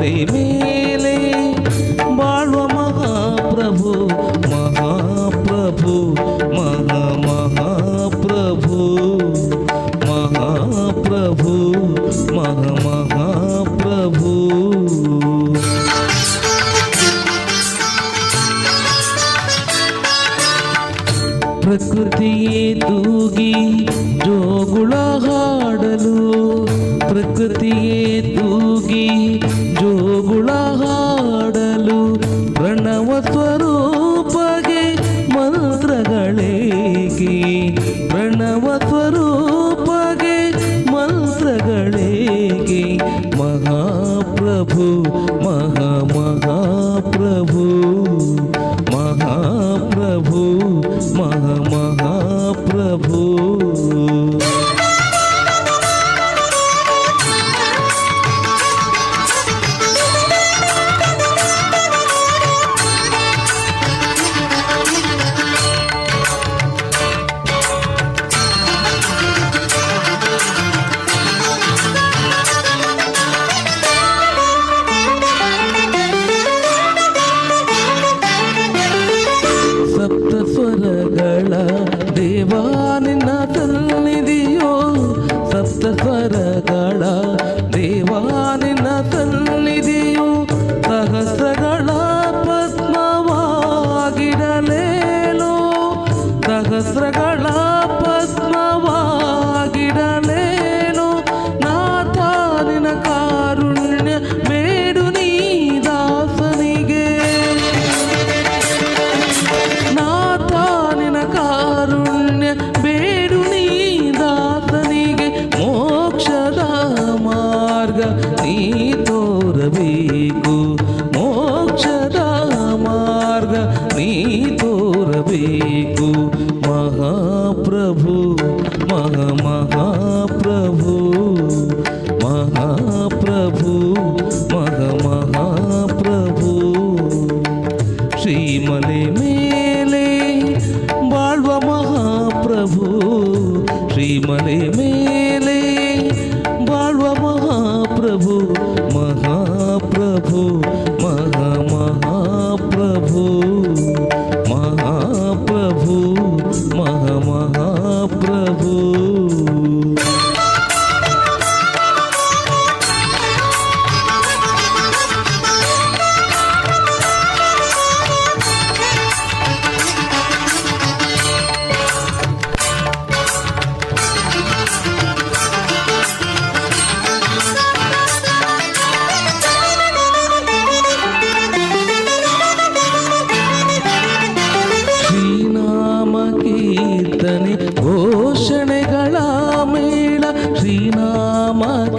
ಶ್ರೀಮಲೆ ಮೇಲೆ ಬಾಳುವ ಮಹಾಪ್ರಭು ಮಹಾಪ್ರಭು ಮಹಾ ಮಹಾಪ್ರಭು ಮಹಾಪ್ರಭು ಮಹಾ ಮಹಾಪ್ರಭು ಪ್ರಕೃತಿಯೇ ತೂಗಿ ಜೋಗುಳ ಹಾಡಲು. ಪ್ರಕೃತಿಯೇ ತೂಗಿ ಜೋಗುಳ ಹಾಡಲು. ಪ್ರಣವ ಸ್ವರೂಪಗೆ ಮಂತ್ರಗಳೇಗೆ ಪ್ರಣವ ಸ್ವರೂಪಗೆ ಮಂತ್ರಗಳೇಗೆ ಮಹಾಪ್ರಭು, ಮಹಾ ಮಹಾಪ್ರಭು. महाप्रभु महा महाप्रभु। ಮಾರ್ಗ ನೀ ತೋರಬೇಕು ಮೋಕ್ಷದ ಮಾರ್ಗ ನೀ ತೋರಬೇಕು ಮಹಾಪ್ರಭು ಮಹಾ ಮಹಾಪ್ರಭು ಮಹಾಪ್ರಭು ಮಹಾ ಮಹಾಪ್ರಭು ಶ್ರೀಮಲೆ ಮೇಲೆ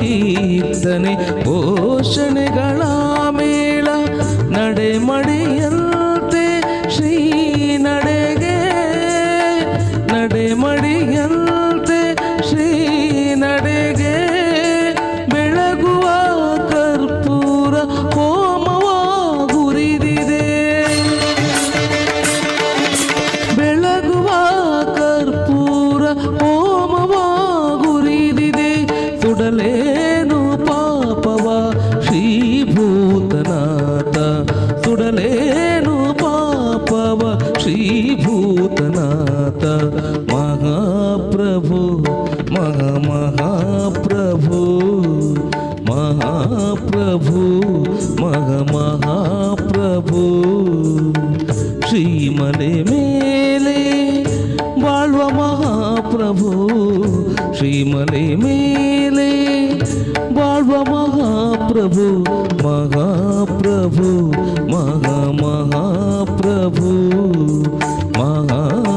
ಕೀರ್ತನೆ ಘೋಷಣೆಗಳ श्रीभूतनाथ, महाप्रभु महा महाप्रभु महाप्रभु महा महाप्रभु श्रीमले मेले बाल्व महाप्रभु। श्रीमने मेले बाल्व महाप्रभु महाप्रभु महा महा ప్రభు మహా